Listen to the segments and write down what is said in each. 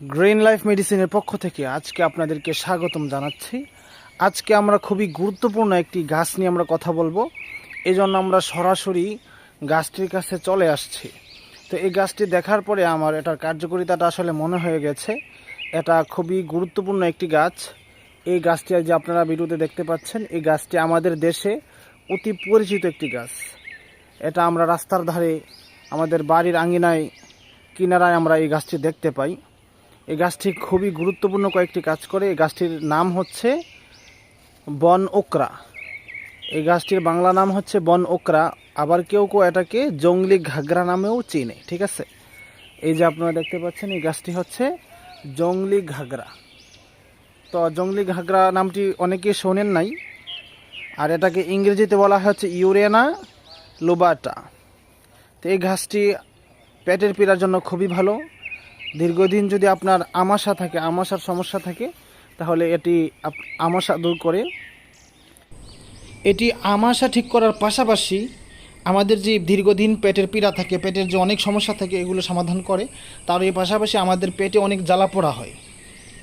Green life মেডিসিনের পক্ষ থেকে আজকে আপনাদেরকে স্বাগতম জানাচ্ছি। আজকে আমরা খুবই গুরুত্বপূর্ণ একটি গাছ নিয়ে আমরা কথা বলব। এই জন্য আমরা সরাসরি গাছটির কাছে চলে আসছি। তো এই গাছটি দেখার পরে আমার এটার কার্যকারিতাটা আসলে মনে হয়ে গেছে। এটা খুবই গুরুত্বপূর্ণ একটি গাছ। এই গাছটি যে আপনারা ভিডিওতে দেখতে পাচ্ছেন। এই গাছটি আমাদের দেশে অতি পরিচিত একটি গাছ। এটা আমরা রাস্তার ধারে আমাদের বাড়ির আঙ্গিনায় কিনারায় আমরা এই গাছটি দেখতে পাই। এই গাছটি খুবই গুরুত্বপূর্ণ কয়েকটি কাজ করে। এই গাছটির নাম হচ্ছে বন ওকরা। এই গাছটির বাংলা নাম হচ্ছে বন ওকরা। আবার কেউ কেউ এটাকে জঙ্গলি ঘাগরা নামেও চেনে, ঠিক আছে? এই যে আপনারা দেখতে পাচ্ছেন, এই গাছটি হচ্ছে জঙ্গলি ঘাগরা। তো জঙ্গলি ঘাগরা নামটি অনেকেই শোনেন নাই। আর এটাকে ইংরেজিতে বলা হচ্ছে ইউরেনা লোবাটা। তো এই ঘাসটি পেটের পীড়ার জন্য খুবই ভালো। দীর্ঘদিন যদি আপনার আমাশা থাকে, আমাশার সমস্যা থাকে, তাহলে এটি আমাশা দূর করে। এটি আমাশা ঠিক করার পাশাপাশি আমাদের যে দীর্ঘদিন পেটের পীড়া থাকে, পেটের যে অনেক সমস্যা থাকে, এগুলো সমাধান করে। তার এই পাশাপাশি আমাদের পেটে অনেক জ্বালা পোড়া হয়।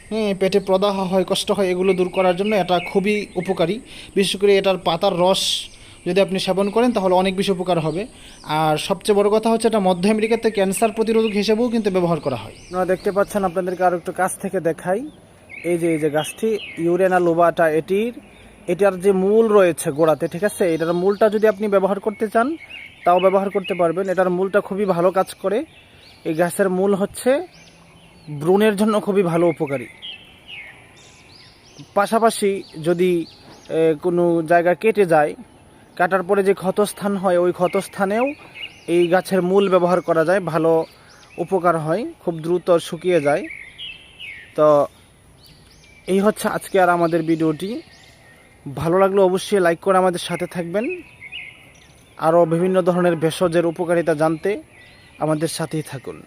হ্যাঁ পেটে প্রদাহ হয়, কষ্ট হয়, এগুলো দূর করার জন্য এটা খুবই উপকারী। বিশেষ করে এটার পাতার রস যদি আপনি সেবন করেন, তাহলে অনেক বেশি উপকার হবে। আর সবচেয়ে বড় কথা হচ্ছে এটা মধ্য আমেরিকাতে ক্যান্সার প্রতিরোধক হিসেবেও কিন্তু ব্যবহার করা হয়। আপনারা দেখতে পাচ্ছেন, আপনাদেরকে আরও একটু কাছ থেকে দেখাই। এই যে এই যে গাছটি ইউরেনা লোবাটা এটির, এটার যে মূল রয়েছে গোড়াতে, ঠিক আছে? এটার মূলটা যদি আপনি ব্যবহার করতে চান, তাও ব্যবহার করতে পারবেন। এটার মূলটা খুবই ভালো কাজ করে। এই গাছের মূল হচ্ছে ব্রণের জন্য খুবই ভালো উপকারী। পাশাপাশি যদি কোনো জায়গা কেটে যায় কাটার পরে যে ক্ষতস্থান হয়, ওই ক্ষতস্থানেও এই গাছের মূল ব্যবহার করা যায়, ভালো উপকার হয়, খুব দ্রুত শুকিয়ে যায়। তো এই হচ্ছে আজকে আর আমাদের ভিডিওটি। ভালো লাগলে অবশ্যই লাইক করে আমাদের সাথে থাকবেন। আরও বিভিন্ন ধরনের ভেষজের উপকারিতা জানতে আমাদের সাথেই থাকুন।